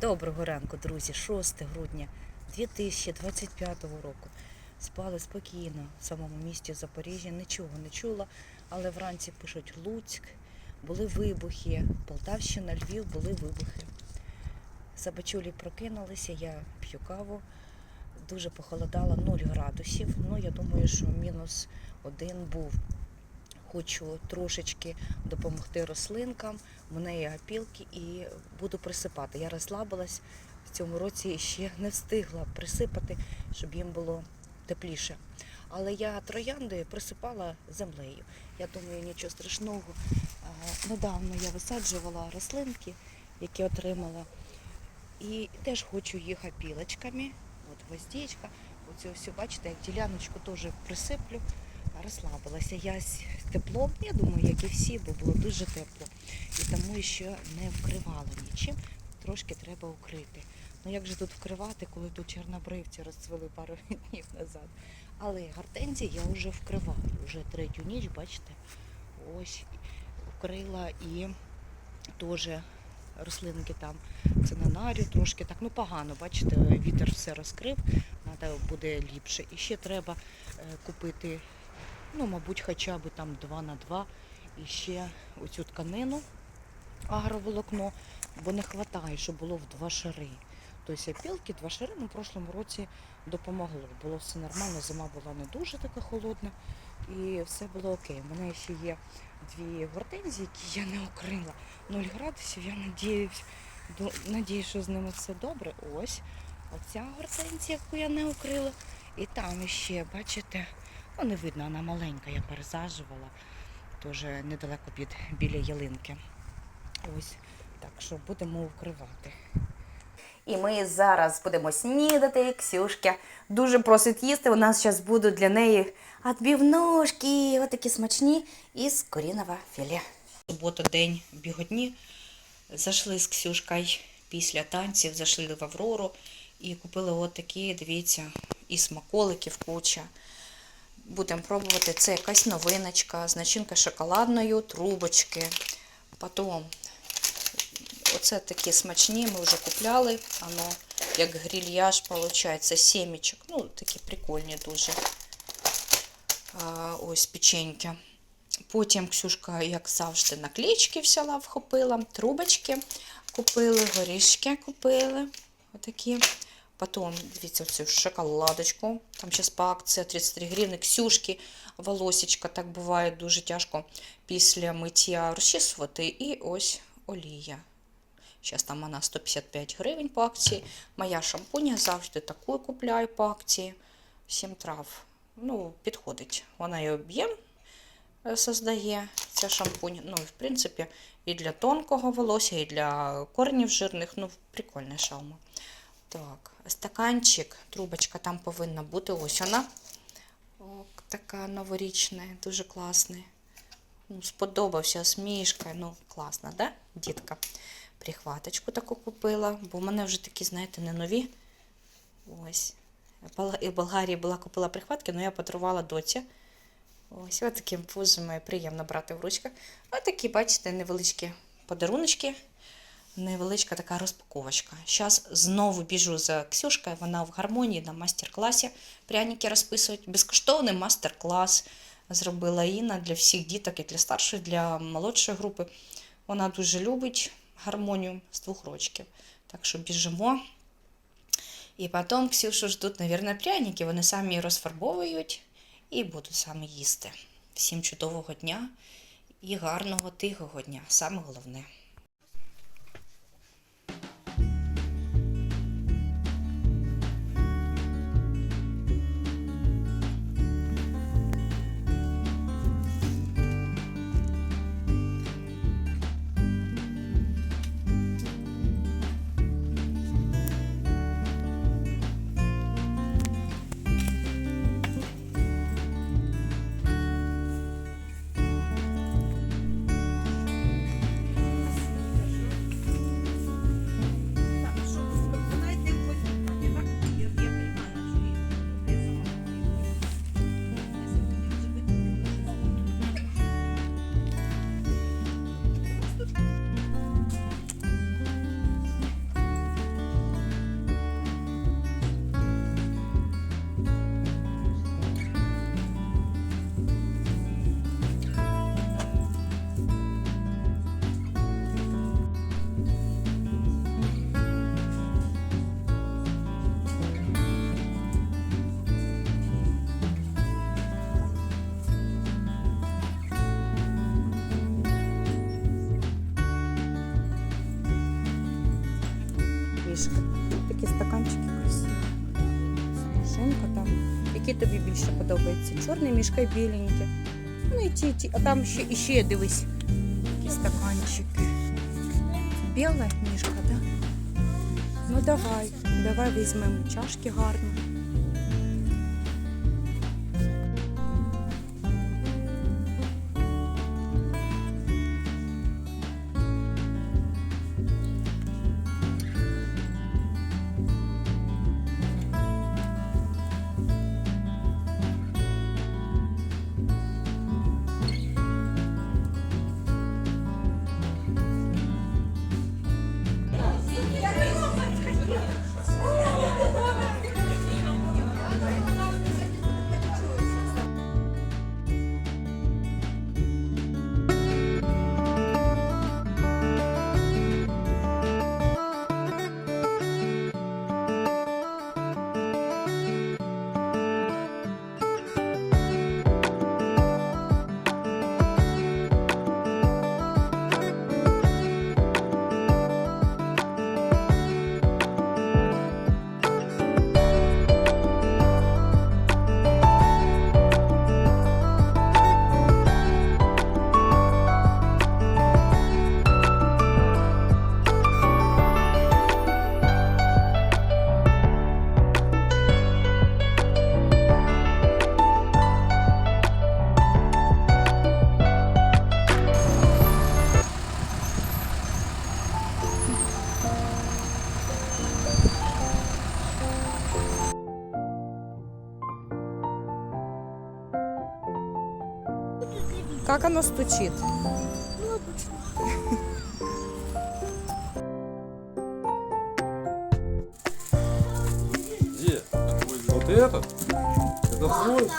Доброго ранку, друзі, 6 грудня 2025 року. Спали спокійно в самому місті Запоріжжя, нічого не чула, але вранці пишуть Луцьк, були вибухи, Полтавщина, Львів, були вибухи. Собачулі прокинулися, я п'ю каву, дуже похолодало 0 градусів. Ну, я думаю, що мінус один був. Хочу трошечки допомогти рослинкам. У мене є опілки і буду присипати. Я розслабилась в цьому році ще не встигла присипати, щоб їм було тепліше. Але я троянди присипала землею. Я думаю, нічого страшного. Недавно я висаджувала рослинки, які отримала. І теж хочу їх опілочками. От гвоздичка. Оцю все, бачите, як діляночку теж присиплю розслабилася. Я з теплом, я думаю, як і всі, бо було дуже тепло. І тому ще не вкривала нічим. Трошки треба укрити. Ну як же тут вкривати, коли тут чорнобривці розцвели пару днів назад. Але гортензії я вже вкриваю. Вже третю ніч, бачите, ось вкрила і теж рослинки там цинонарію трошки так, ну погано, бачите, вітер все розкрив, треба буде ліпше. І ще треба е, купити ну, мабуть, хоча б там 2 на 2 і ще оцю тканину агроволокно, бо не вистачає, щоб було в два шари. Тобто опілки, два шари ну, в прошлому році допомогло. Було все нормально, зима була не дуже така холодна і все було окей. У мене ще є дві гортензії, які я не укрила. 0 градусів, я надіюсь, до, що з ними все добре. Ось оця гортензія, яку я не укрила. І там ще, бачите, Ну, не видно, вона маленька, я пересаджувала. Теж недалеко під біля ялинки. Ось. Так що будемо укривати. І ми зараз будемо снідати. Ксюшка дуже просить їсти. У нас зараз будуть для неї відбівнушки, отакі смачні, із корінного філе. Субота, день біготні. Зайшли з Ксюшкою після танців, зайшли в Аврору і купили от такі, дивіться, і смаколиків куча. Будемо пробувати. Це якась новиночка з начинкою шоколадною, трубочки. Потім оце такі смачні, ми вже купляли. Воно як грильяж, виходить, сімічок. Ну, такі прикольні дуже. А, ось печеньки. Потім Ксюшка, як завжди, наклеечки взяла, вхопила, трубочки купили, горішки купили. Отакі. Потім, дивіться, цю шоколадочку. Там зараз по акції 33 гривни. Ксюшки, волосечка, так буває дуже тяжко після миття розчісувати. І ось олія. Зараз там вона 155 гривень по акції. Моя шампуня завжди таку купляю по акції. 7 трав. Ну, підходить. Вона і об'єм е, создає ця шампунь. Ну, і в принципі, і для тонкого волосся, і для коренів жирних. Ну, прикольна шаума. Так, стаканчик, трубочка там повинна бути. Ось вона. О, така новорічна, дуже класна. Ну, сподобався смішка. Ну, класна, да, дітка? Прихваточку таку купила, бо в мене вже такі, знаєте, не нові. Ось. І в Болгарії була купила прихватки, але я подарувала доці. Ось, ось таким пузом приємно брати в ручках. Ось такі, бачите, невеличкі подаруночки. Невеличка така розпаковочка. Зараз знову біжу за Ксюшкою, вона в гармонії на мастер-класі. Пряники розписують. Безкоштовний мастер-клас зробила Інна для всіх діток і для старшої, для молодшої групи. Вона дуже любить гармонію з двох рочків. Так що біжимо. І потім Ксюшу ждуть, мабуть, пряники. Вони самі розфарбовують і будуть самі їсти. Всім чудового дня і гарного тихого дня. Саме головне. Які тобі більше подобається. Чорний мішка і біленькі. Ну і ті, ті. А там ще, і ще дивись. Такі стаканчики. Біла мішка, так? Да? Ну давай, давай візьмемо чашки гарні. Как оно стучит? Где? Вот этот? Это свой?